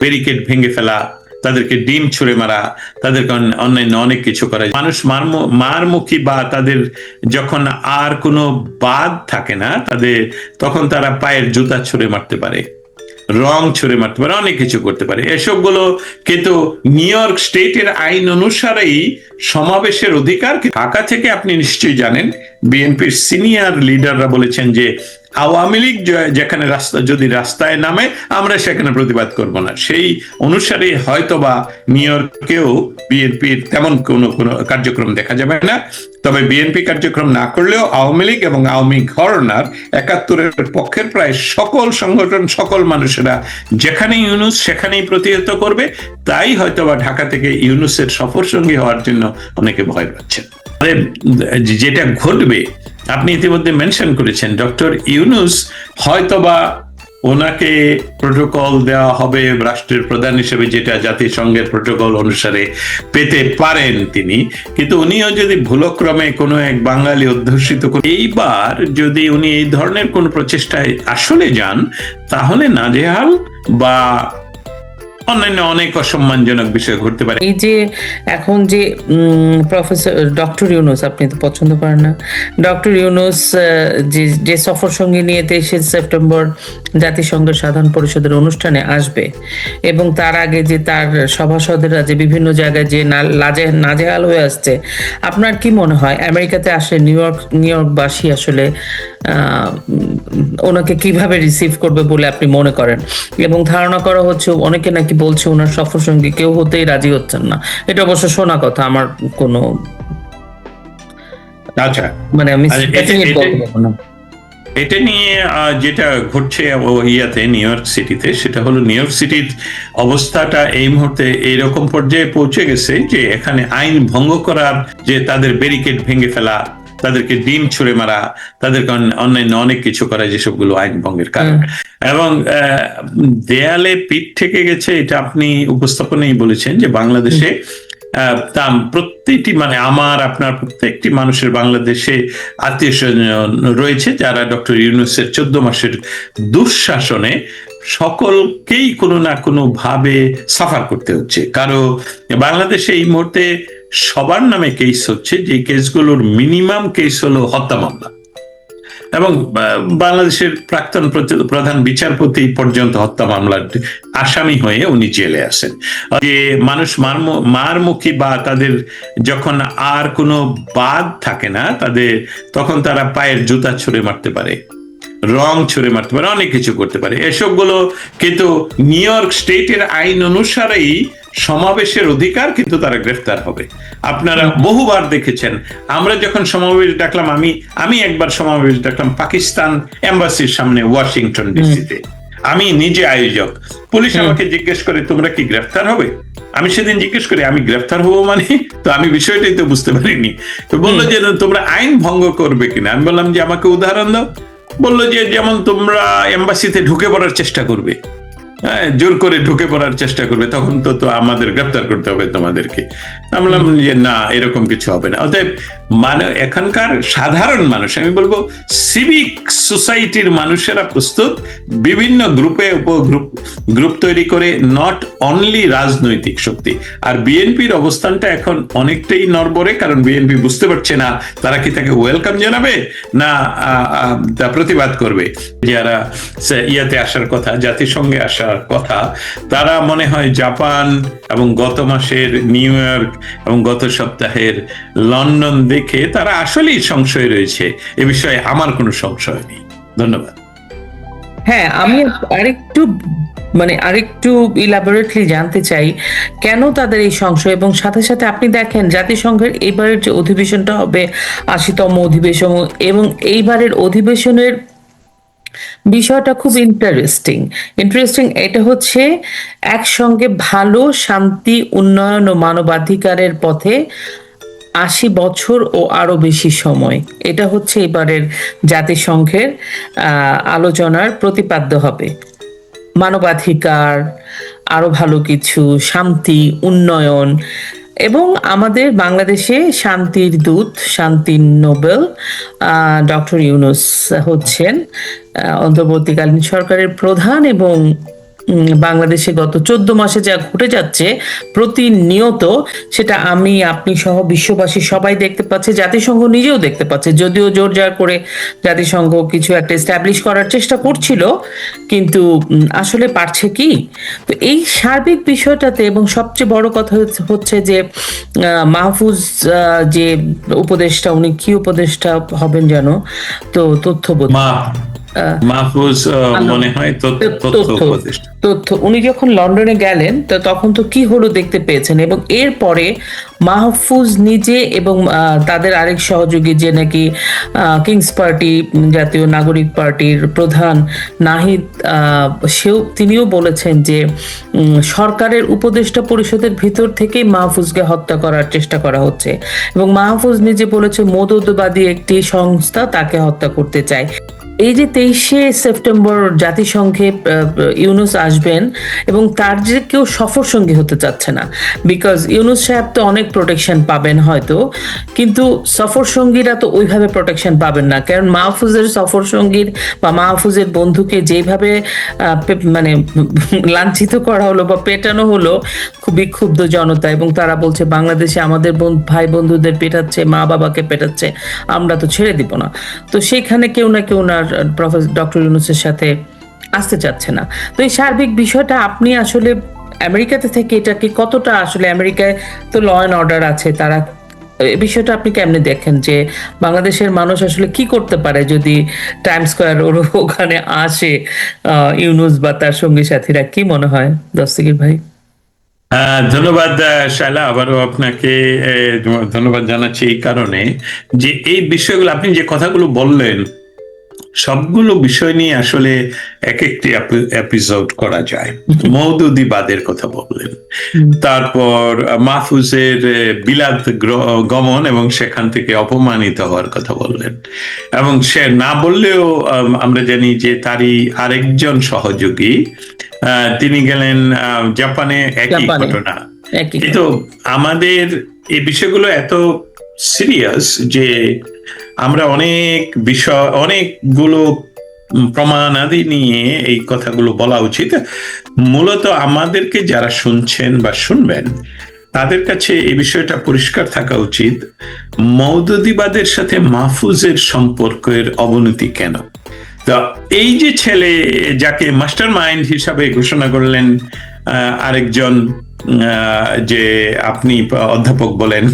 Barricade ভেঙে ফেলা, তাদেরকে ডিম ছুঁড়ে মারা, তাদেরকে অন্যান্য অনেক কিছু করা। মানুষ মারমু- মারমুখী বা তাদের যখন আর কোনো বাদ থাকে না, তাদের তখন তারা পায়ের জুতা ছুঁড়ে মারতে পারে, রং ছুঁড়ে মারতে পারে, অনেক কিছু করতে পারে। এসবগুলো কিন্তু নিউ ইয়র্ক স্টেটের আইন অনুসারেই সমাবেশের অধিকার। ঢাকা থেকে আপনি নিশ্চয়ই জানেন, বিএনপির সিনিয়র লিডাররা বলেছেন যে আওয়ামী লীগ যেখানে রাস্তা, যদি রাস্তায় নামে, আমরা সেখানে প্রতিবাদ করব না। সেই অনুসারে হয়তোবা নিউ ইয়র্কেও বিএনপির তেমন কোনো কোনো কার্যক্রম দেখা যাবে না। তবে বিএনপি কার্যক্রম না করলেও আওয়ামী লীগ এবং আওয়ামী ঘরনার একাত্তরের পক্ষের প্রায় সকল সংগঠন, সকল মানুষেরা যেখানে ইউনুস সেখানেই প্রতিহত করবে। তাই হয়তোবা ঢাকা থেকে ইউনুসের সফর সঙ্গী হওয়ার জন্য অনেকে ভয় পাচ্ছেন। যেটা ঘটবে আপনি ইতিমধ্যে মেনশন করেছেন, ডক্টর ইউনুস হয়তোবা ওনাকে প্রোটোকল দেওয়া হবে রাষ্ট্রের প্রধান হিসেবে, যেটা জাতিসংঘের প্রোটোকল অনুসারে পেতে পারেন তিনি। কিন্তু উনিও যদি ভুলক্রমে কোনো এক বাঙালি অধ্যুষিত এইবার যদি উনি এই ধরনের কোনো প্রচেষ্টায় আসলে যান, তাহলে নাজেহাল বা অন্যান্য অনেক অসম্মানজনক বিষয় ঘটতে পারে। এই যে এখন যে প্রফেসর, ডক্টর ইউনুস, আপনি তো পছন্দ করেন না। ডক্টর ইউনুস যে যে সফর সঙ্গী নিয়ে তেইশে সেপ্টেম্বর জাতিসংঘের সাধারণ পরিষদের অনুষ্ঠানে আসবে এবং তার আগে যে তার সভাসদেরা যে বিভিন্ন জায়গায় যে লাজে, নাজেহাল হয়ে আসছে, আপনার কি মনে হয়, আমেরিকাতে আসলে নিউ ইয়র্ক, নিউ ইয়র্কবাসী আসলে ওনাকে কীভাবে রিসিভ করবে বলে আপনি মনে করেন? এবং ধারণা করা হচ্ছে, অনেকে নাকি বলছে ওনার সফর সঙ্গী কেউ হতেই রাজি হচ্ছেন না। এটা অবশ্য শোনা কথা আমার কোনো আচ্ছা। মানে আমি এটা- definite এটা- নিয়ে যেটা ঘটছে ইয়াতে নিউ ইয়র্ক সিটিতে সেটা হলো নিউ ইয়র্ক সিটির অবস্থাটা এই মুহূর্তে এইরকম পর্যায়ে পৌঁছে গেছে যে এখানে আইন ভঙ্গ করার যে তাদের ব্যারিকেড ভেঙে ফেলা তাদেরকে ডিম ছুঁড়ে মারা তাদেরকে অন্যান্য অনেক কিছু করা যেসবগুলো আইন ভঙ্গের কারণ। এবং দেয়ালে পিঠ থেকে গেছে এটা আপনি উপস্থাপনেই বলেছেন যে বাংলাদেশে আহ, তা প্রত্যেকটি মানে আমার আপনার প্রত্যেকটি মানুষের বাংলাদেশে আত্মীয় স্বজন রয়েছে যারা ডক্টর ইউনুসের চোদ্দ মাসের দুঃশাসনে সকলকেই কোনো না কোনো ভাবে সাফার করতে হচ্ছে। কারও বাংলাদেশে এই মুহূর্তে সবার নামে কেস হচ্ছে যে কেসগুলোর মিনিমাম কেস হলো হত্যা মামলা। এবং বাংলাদেশের প্রাক্তন প্রধান বিচারপতি পর্যন্ত হত্যা মামলার আসামি হয়ে উনি জেলে আসেন যে মানুষ মারমু- মারমুখী বা তাদের যখন আর কোনো বাদ থাকে না, তাদের, তখন তারা পায়ের জুতা ছুঁড়ে মারতে পারে। রং ছুঁড়ে মারতে পারে অনেক কিছু করতে পারে। এসবগুলো কিন্তু নিউ ইয়র্ক স্টেটের আইন অনুসারেই সমাবেশের অধিকার কিন্তু তারা গ্রেফতার হবে। আপনারা বহুবার দেখেছেন আমরা যখন সমাবেশ ডাকলাম আমি আমি একবার সমাবেশ ডাকলাম পাকিস্তান এম্বাসির সামনে ওয়াশিংটন ডিসিতে। আমি নিজে আয়োজক। পুলিশ আমাকে জিজ্ঞেস করে তোমরা কি গ্রেফতার হবে? আমি সেদিন জিজ্ঞেস করি আমি গ্রেফতার হব মানে? তো আমি বিষয়টাই তো বুঝতে পারিনি। তো বলল যে তোমরা আইন ভঙ্গ করবে কিনা? আমি বললাম যে আমাকে উদাহরণ দাও। বলল যে যেমন তোমরা এম্বাসিতে ঢুকে পড়ার চেষ্টা করবে। হ্যাঁ জোর করে ঢুকে পড়ার চেষ্টা করবে, তখন তো তো আমাদের গ্রেপ্তার করতে হবে তোমাদেরকে। বললাম যে, না, এরকম কিছু হবে না। অতএব মানে এখানকার সাধারণ মানুষ, আমি বলব সিভিক সোসাইটির মানুষেরা প্রস্তুত, বিভিন্ন গ্রুপে উপগ্রুপ গ্রুপ তৈরি করে নট অনলি রাজনৈতিক শক্তি। আর বিএনপির অবস্থানটা এখন অনেকটাই নরবরে কারণ বিএনপি বুঝতে পারছে না, তারা কি তাকে ওয়েলকাম জানাবে, না প্রতিবাদ করবে। যারা ইয়াতে আসার কথা, জাতিসংঘে আসার কথা। তারা মনে হয় জাপান এবং গত মাসের নিউ ইয়র্ক এবং গত সপ্তাহের লন্ডন দেখে তারা আসলেই সংশয় রয়েছে। এ বিষয়ে আমার কোনো সংশয় নেই। ধন্যবাদ। হ্যাঁ আমি আরেকটু মানে আরেকটু ইলাবোরেটলি জানতে চাই, কেন তাদের এই সংশয়? এবং সাথে সাথে আপনি দেখেন, জাতিসংঘের এবারের যে অধিবেশনটা হবে, আশিতম অধিবেশন, এবং এইবারের অধিবেশনের বিষয়টা খুব ইন্টারেস্টিং ইন্টারেস্টিং এটা হচ্ছে একসঙ্গে ভালো, শান্তি, উন্নয়ন ও মানবাধিকারের পথে আশি বছর ও আরও বেশি সময়। এটা হচ্ছে এবারের জাতিসংঘের আলোচনার প্রতিপাদ্য হবে। মানবাধিকার, আরও ভালো কিছু, শান্তি, উন্নয়ন এবং আমাদের বাংলাদেশে শান্তির দূত শান্তির নোবেল ডক্টর ইউনুস হচ্ছেন অন্তর্বর্তীকালীন সরকারের প্রধান এবং বাংলাদেশে গত চোদ্দ মাসে যা ঘটে যাচ্ছে, প্রতিনিয়ত সেটা আমি, আপনি সহ বিশ্ববাসী সবাই দেখতে পাচ্ছে, জাতিসংঘ নিজেও দেখতে পাচ্ছে। যদিও জোর জার করে জাতিসংঘ কিছু একটা এস্টাবলিশ করার চেষ্টা করছিল, কিন্তু আসলে পারছে কি? তো এই সার্বিক বিষয়টাতে এবং সবচেয়ে বড় কথা হচ্ছে- যে মাহফুজ যে উপদেষ্টা, উনি কি উপদেষ্টা হবেন যেন? তো তথ্য মাহফুজ মনে হয় তথ্য উনি যখন লন্ডনে গেলেন তো তখন তো কি হলো দেখতে পেয়েছেন? এবং এরপরে মাহফুজ নিজে এবং তাদের আরেক সহযোগী যে নাকি কিংস পার্টি জাতীয় নাগরিক পার্টির প্রধান নাহিদ সেও তিনিও বলেছেন যে সরকারের উপদেষ্টা পরিষদের ভিতর থেকেই মাহফুজকে হত্যা করার চেষ্টা করা হচ্ছে। এবং মাহফুজ নিজে বলেছে মদতবাদী একটি সংস্থা তাকে হত্যা করতে চায়। এই যে তেইশে সেপ্টেম্বর জাতিসংঘে ইউনুস আসবেন এবং তার যে কেউ সফর সঙ্গী হতে চাচ্ছে না বিকজ ইউনুস সাহেব তো অনেক প্রোটেকশন পাবেন হয়তো, কিন্তু সফর সঙ্গীরা তো ওইভাবে প্রোটেকশন পাবেন না, কারণ মাহফুজের সফর সঙ্গীর বা মাহফুজের বন্ধুকে যেভাবে মানে লাঞ্ছিত করা হলো বা পেটানো হলো খুবই ক্ষুব্ধ জনতা এবং তারা বলছে, বাংলাদেশে আমাদের ভাই বন্ধুদের পেটাচ্ছে মা বাবাকে পেটাচ্ছে, আমরা তো ছেড়ে দিব না। তো সেখানে কেউ না কেউ না প্রফেসর ডক্টর ইউনুসের সাথে আসতে চাচ্ছে না। তো এই সার্বিক বিষয়টা আপনি আসলে আমেরিকাতে থেকে এটাকে কতটা আসলে আমেরিকায় তো ল অ্যান্ড অর্ডার আছে, তারা বিষয়টা আপনি কেমনে দেখেন যে বাংলাদেশের মানুষ আসলে কি করতে পারে যদি টাইম স্কোয়ার ওর ওখানে আসে ইউনুস বা তার সঙ্গী সাথীরা, কি মনে হয়? দস্তগীর ভাই। ধন্যবাদ শায়লা। আবারও আপনাকে ধন্যবাদ জানাচ্ছি এই কারণে যে এই বিষয়গুলো আপনি যে কথাগুলো বললেন সবগুলো বিষয় নিয়ে আসলে এক একটি এপিসোড করা যায়। মৌদুদিবাদের কথা বললেন। তারপর মাহফুজের বিলাত গমন এবং সেখান থেকে অপমানিত হওয়ার কথা বললেন। এবং সে না বললেও আম, আমরা জানি যে তারই আরেকজন সহযোগী আহ, তিনি গেলেন আহ, জাপানে একই ঘটনা। কিন্তু আমাদের এই বিষয়গুলো এত সিরিয়াস যে আমরা অনেক বিষয়, অনেকগুলো প্রমাণাদি নিয়ে এই কথাগুলো বলা উচিত। মূলত আমাদেরকে যারা শুনছেন বা শুনবেন, তাদের কাছে এই বিষয়টা পরিষ্কার থাকা উচিত মৌদুদিবাদের সাথে মাহফুজের সম্পর্কের অবনতি কেন? তো এই যে ছেলে যাকে মাস্টার মাইন্ড হিসাবে ঘোষণা করলেন আরেকজন যে আপনি অধ্যাপক বলেন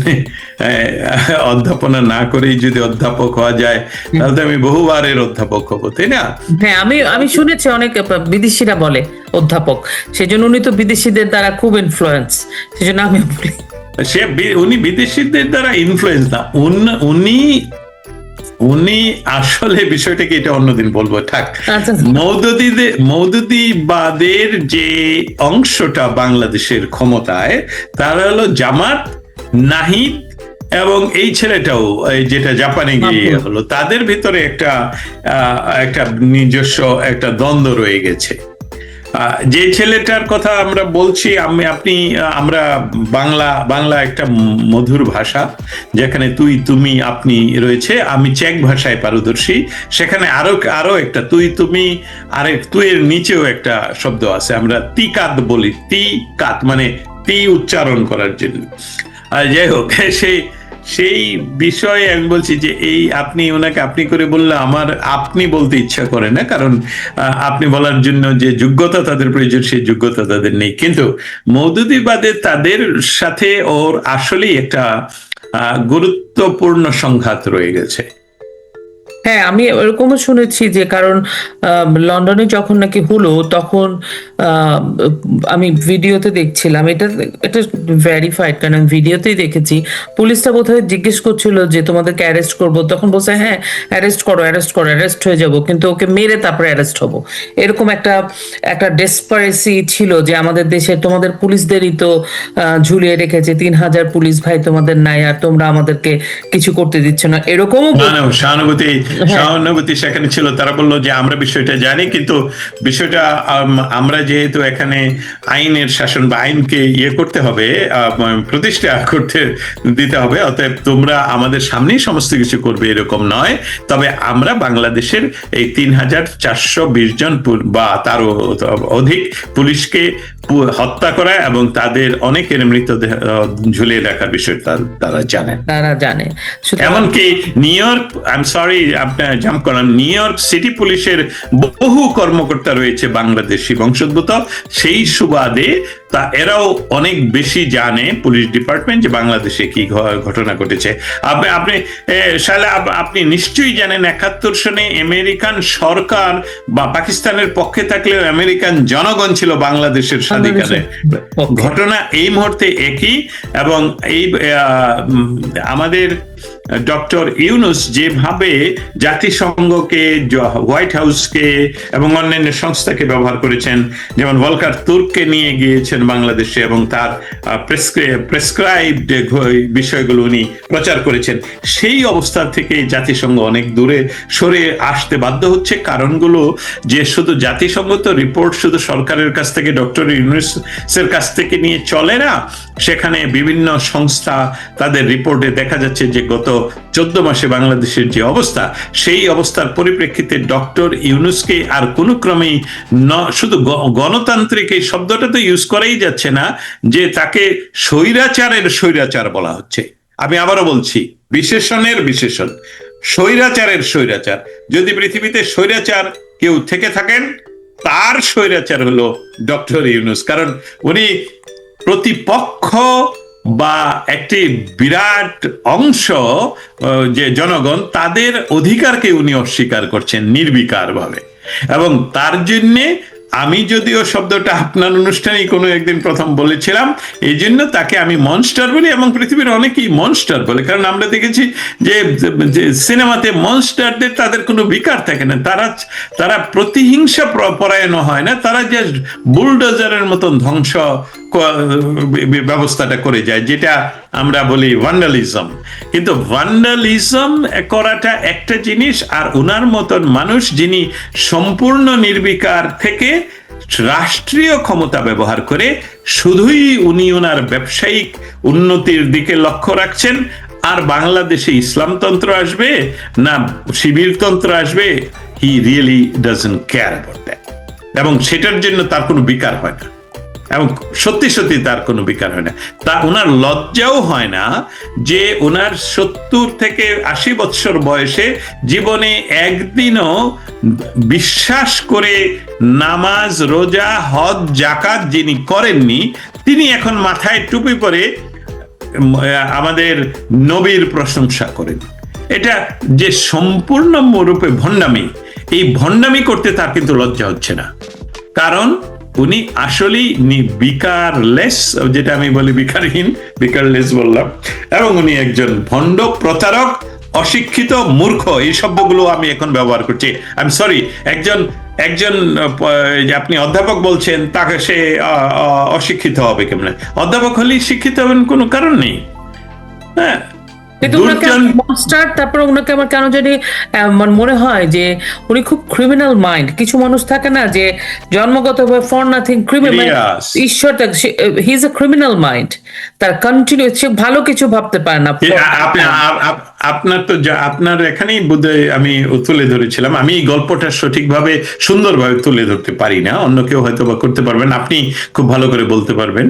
অধ্যাপনা না করেই যদি অধ্যাপক হওয়া যায় তাহলে তো আমি বহুবারের অধ্যাপক হব তাই না? হ্যাঁ আমি আমি শুনেছি অনেক বিদেশিরা বলে অধ্যাপক। সেজন্য উনি তো বিদেশিদের দ্বারা খুব ইনফ্লুয়েন্স সেজন্য আমি বলি। সে উনি বিদেশিদের দ্বারা ইনফ্লুয়েন্স না উন- উনি আসলে বিষয়টাকে এটা অন্যদিন বলব। থাক মৌদুদি মৌদুদিদের মৌদুদিবাদের যে অংশটা বাংলাদেশের ক্ষমতায় তারা হলো জামাত নাহিদ এবং এই ছেলেটাও যেটা জাপানে গিয়ে হলো তাদের ভিতরে একটা আহ, একটা নিজস্ব একটা দ্বন্দ্ব রয়ে গেছে। যে ছেলেটার কথা আমরা বলছি, আমি, আপনি আমরা বাংলা বাংলা একটা মধুর ভাষা, যেখানে তুই, তুমি, আপনি রয়েছে, আমি চেক ভাষায় পারদর্শী। সেখানে আরও আরও একটা, তুই, তুমি, আরেক তুই এর নিচেও একটা শব্দ আছে, আমরা তিকাত বলি, তি কাত মানে তি উচ্চারণ করার জন্য। আর যাই হোক সেই সেই বিষয়ে আমি বলছি যে এই আপনি ওনাকে আপনি করে বললে আমার আপনি বলতে ইচ্ছা করে না, কারণ আপনি বলার জন্য যে যোগ্যতা তাদের প্রয়োজন, সেই যোগ্যতা তাদের নেই। কিন্তু মৌদুদিবাদে তাদের সাথে ওর আসলেই একটা গুরুত্বপূর্ণ সংঘাত রয়ে গেছে। হ্যাঁ আমি এরকমও শুনেছি যে কারণ লন্ডনে যখন নাকি হলো, তখন আমি ভিডিওতে দেখছিলাম, এটা এটা ভেরিফাইড কারণ আমি ভিডিওতেই দেখেছি। পুলিশটা বোধহয় জিজ্ঞেস করছিল যে তোমাদেরকে অ্যারেস্ট করব। তখন বলছে হ্যাঁ অ্যারেস্ট করো অ্যারেস্ট করো অ্যারেস্ট হয়ে যাব, কিন্তু ওকে মেরে তারপরে অ্যারেস্ট হব। এরকম একটা একটা ডেসপারেসি ছিল যে আমাদের দেশে তোমাদের পুলিশদেরই তো ঝুলিয়ে রেখেছে। তিন হাজার পুলিশ ভাই তোমাদের নাই, আর তোমরা আমাদেরকে কিছু করতে দিচ্ছ না। এরকমও সহানুভূতি সহানুভূতি সেখানে ছিল। তারা বলল যে আমরা বিষয়টা জানি কিন্তু বিষয়টা আমরা যেহেতু এখানে আইনের শাসন বা আইনকে ইয়ে করতে হবে প্রতিষ্ঠা করতে দিতে হবে অতএব তোমরা আমাদের সামনেই সমস্ত কিছু করবে এরকম নয়। তবে আমরা বাংলাদেশের এই তিন হাজার চারশো বিশ জন বা তারও অধিক পুলিশকে হত্যা করা এবং তাদের অনেকের মৃতদেহ ঝুলিয়ে রাখার বিষয়টা তারা জানেন। তারা জানে। এমনকি New York I am sorry আপনার জাম্প নিউ ইয়র্ক সিটি পুলিশের বহু কর্মকর্তা রয়েছে বাংলাদেশি বংশোদ্ভূত। সেই সুবাদে তা এরাও অনেক বেশি জানে পুলিশ ডিপার্টমেন্ট যে বাংলাদেশে কি ঘটনা ঘটেছে। আপনি আপনি এ, আপনি নিশ্চয়ই জানেন একাত্তর সনে আমেরিকান সরকার বা পাকিস্তানের পক্ষে থাকলেও আমেরিকান জনগণ ছিল বাংলাদেশের স্বাধিকারে ঘটনা এই মুহূর্তে একই এবং এই আমাদের ডক্টর ইউনুস যেভাবে জাতিসংঘকে হোয়াইট হাউসকে এবং অন্যান্য সংস্থাকে ব্যবহার করেছেন যেমন ভলকার তুর্ককে নিয়ে গিয়েছেন বাংলাদেশে এবং তার প্রেসক্রাইবড বিষয়গুলো উনি প্রচার করেছেন। সেই অবস্থা থেকে জাতিসংঘ অনেক দূরে সরে আসতে বাধ্য হচ্ছে। কারণগুলো যে শুধু জাতিসংঘ তো রিপোর্ট শুধু সরকারের কাছ থেকে ডক্টর ইউনুসের কাছ থেকে নিয়ে চলে না, সেখানে বিভিন্ন সংস্থা তাদের রিপোর্টে দেখা যাচ্ছে যে গত চোদ্দ মাসে বাংলাদেশের যে অবস্থা, সেই অবস্থার পরিপ্রেক্ষিতে ডক্টর ইউনুসকে আর কোনো ক্রমেই শুধু গণতান্ত্রিক এই শব্দটা তো ইউজ করাই যাচ্ছে না যে তাকে স্বৈরাচারের স্বৈরাচার বলা হচ্ছে। আমি আবারও বলছি, বিশেষণের বিশেষণ। স্বৈরাচারের স্বৈরাচার। যদি পৃথিবীতে স্বৈরাচার কেউ থেকে থাকেন, তার স্বৈরাচার হলো ডক্টর ইউনুস। কারণ উনি প্রতিপক্ষ বা একটি বিরাট অংশ যে জনগণ, তাদের অধিকারকে উনি অস্বীকার করছেন নির্বিকার ভাবে এবং তার জন্যে আমি যদিও শব্দটা আপনার অনুষ্ঠানে কোনো একদিন প্রথম বলেছিলাম এই জন্য তাকে আমি মনস্টার বলি এবং পৃথিবীর অনেকেই মনস্টার বলে। কারণ আমরা দেখেছি যে সিনেমাতে মনস্টারদের তাদের কোনো বিকার থাকে না। তারা তারা প্রতিহিংসা পরায়ণ হয় না, তারা জাস্ট বুলডোজারের মতন ধ্বংস ব্যবস্থাটা করে যায়, যেটা আমরা বলি ভান্ডালিজম কিন্তু ভান্ডালিজম করাটা একটা জিনিস, আর উনার মতন মানুষ যিনি সম্পূর্ণ নির্বিকার থেকে রাষ্ট্রীয় ক্ষমতা ব্যবহার করে শুধুই উনি ওনার ব্যবসায়িক উন্নতির দিকে লক্ষ্য রাখছেন। আর বাংলাদেশে ইসলামতন্ত্র আসবে না শিবিরতন্ত্র আসবে he really doesn't care about that এবং সেটার জন্য তার কোনো বিকার হয় না। এবং সত্যি সত্যি তার কোনো বিকার হয় না। তা ওনার লজ্জাও হয় না যে ওনার সত্তর থেকে আশি বৎসর বয়সে জীবনে একদিনও বিশ্বাস করে নামাজ, রোজা, হজ জাকাত যিনি করেননি, তিনি এখন মাথায় টুপি পরে আমাদের নবীর প্রশংসা করেন। এটা যে সম্পূর্ণ রূপে ভণ্ডামি, এই ভণ্ডামি করতে তার কিন্তু লজ্জা হচ্ছে না। কারণ উনি আসলেই বিকারলেস, যেটা আমি বলি বিকারহীন, বিকারলেস বললাম, এবং উনি একজন ভণ্ড প্রচারক অশিক্ষিত মূর্খ, এই শব্দগুলো আমি এখন ব্যবহার করছি। আই এম সরি একজন একজন আপনি অধ্যাপক বলছেন, তাকে সে অশিক্ষিত হবে কেমন? অধ্যাপক হলেই শিক্ষিত হবেন কোনো কারণ নেই। হ্যাঁ কিন্তু ওনাকে মনস্টার তারপর ওনাকে আমার কেন জানি মানে হয় যে উনি খুব ক্রিমিনাল মাইন্ড কিছু মানুষ থাকে না যে জন্মগতভাবে ফর নাথিং ক্রিমিনাল ঈশ্বর he is a criminal mind তার কন্টিনিউ সে ভালো কিছু ভাবতে পারে না। আপনার তো আপনার এখানেই বোধহয় আমি তুলে ধরেছিলাম। আমি এই গল্পটা সঠিকভাবে সুন্দরভাবে তুলে ধরতে পারি না। অন্য কেউ হয়তো বা করতে পারবেন। আপনি খুব ভালো করে বলতে পারবেন।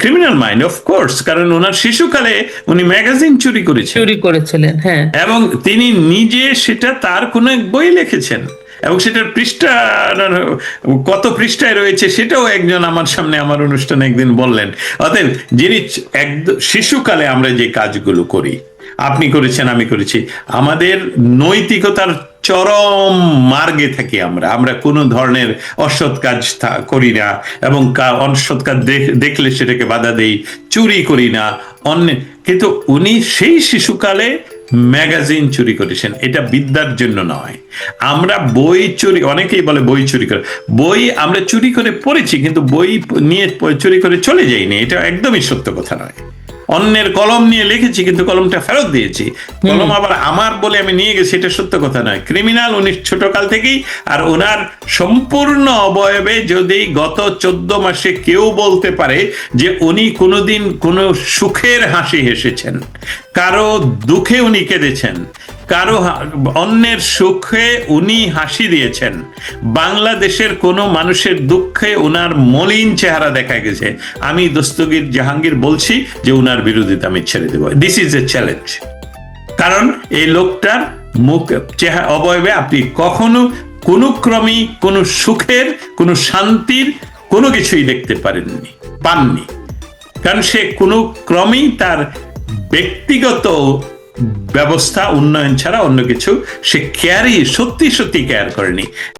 ক্রিমিনাল মাইন্ড অফ কোর্স কারণ ওনার শিশুকালে উনি ম্যাগাজিন চুরি করেছেন। চুরি করেছিলেন হ্যাঁ। এবং তিনি নিজে সেটা তার কোনো এক বই লিখেছেন। এবং সেটার পৃষ্ঠা কত পৃষ্ঠায় রয়েছে সেটাও একজন আমার সামনে আমার অনুষ্ঠানে একদিন বললেন। অতএব যিনি একদম শিশুকালে আমরা যে কাজগুলো করি আপনি করেছেন আমি করেছি আমাদের নৈতিকতার চরম মার্গে থাকি আমরা। আমরা কোনো ধরনের অসৎ কাজ করি না এবং অসৎ কাজ দেখ- দেখলে সেটাকে বাধা দেই, চুরি করি না। অন্য, কিন্তু উনি সেই শিশুকালে ম্যাগাজিন চুরি করেছেন। এটা বিদ্যার জন্য নয়। আমরা বই চুরি, অনেকেই বলে বই চুরি করে। বই আমরা চুরি করে পড়েছি, কিন্তু বই নিয়ে চুরি করে চলে যাইনি। এটা একদমই সত্য কথা নয়। অন্যের কলম নিয়ে লিখেছি কিন্তু কলমটা ফেরত দিয়েছি। কলম আবার আমার বলে আমি নিয়ে গেছি এটা সত্য কথা নয়। ক্রিমিনাল উনি ছোটকাল থেকেই আর ওনার সম্পূর্ণ অবয়বে যদি গত চোদ্দ মাসে কেউ বলতে পারে যে উনি কোনোদিন কোনো সুখের হাসি হেসেছেন কারও দুঃখে উনি কেঁদেছেন কারও অন্যের সুখে উনি হাসি দিয়েছেন। বাংলাদেশের কোনো মানুষের দুঃখে ওনার মলিন চেহারা দেখা গেছে। আমি দস্তগীর জাহাঙ্গীর বলছি যে ওনার বিরোধিতা আমি ছেড়ে দেবো। দিস ইজ এ চ্যালেঞ্জ কারণ এই লোকটার মুখ চেহারা অবয়বে আপনি কখনো কোনো ক্রমেই কোনো সুখের, কোনো শান্তির কোনো কিছুই দেখতে পারেননি, পাননি। কারণ সে কোনো ক্রমেই তার ব্যক্তিগত ব্যবস্থা উন্নয়ন ছাড়া অন্য কিছু সে কেয়ারই সত্যি সত্যি কেয়ার করেনি।